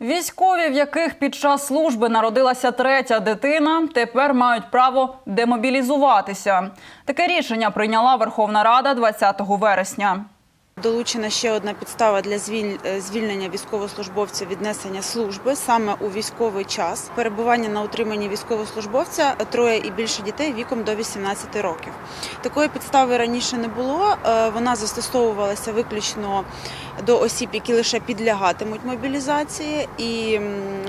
Військові, в яких під час служби народилася третя дитина, тепер мають право демобілізуватися. Таке рішення прийняла Верховна Рада 20 вересня. Долучена ще одна підстава для е, звільнення військовослужбовця від несення служби саме у військовий час. Перебування на утриманні військовослужбовця е, троє і більше дітей віком до 18 років. Такої підстави раніше не було. Е, Вона застосовувалася виключно до осіб, які лише підлягатимуть мобілізації, і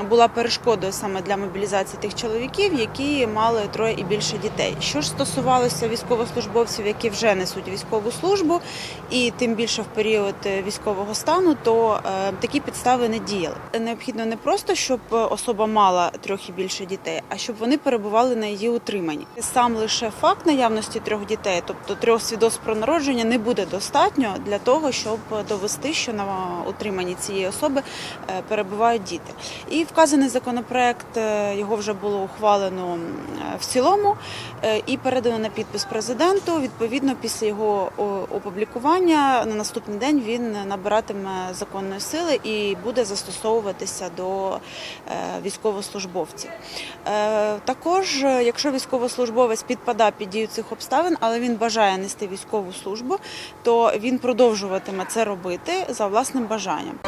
була перешкодою саме для мобілізації тих чоловіків, які мали троє і більше дітей. Що ж стосувалося військовослужбовців, які вже несуть військову службу, і тим більше в період е, військового стану, то е, такі підстави не діяли. Необхідно не просто, щоб особа мала трьох і більше дітей, а щоб вони перебували на її утриманні. Сам лише факт наявності трьох дітей, тобто трьох свідоцтв про народження, не буде достатньо для того, щоб довести, що на утриманні цієї особи е, перебувають діти. І вказаний законопроект е, його вже було ухвалено е, в цілому і передано на підпис президенту. Відповідно, після його опублікування на наступний день він набиратиме законної сили і буде застосовуватися до Військовослужбовці е, Також, е, якщо військовослужбовець підпадає під дію цих обставин, але він бажає нести військову службу, то він продовжуватиме це робити за власним бажанням.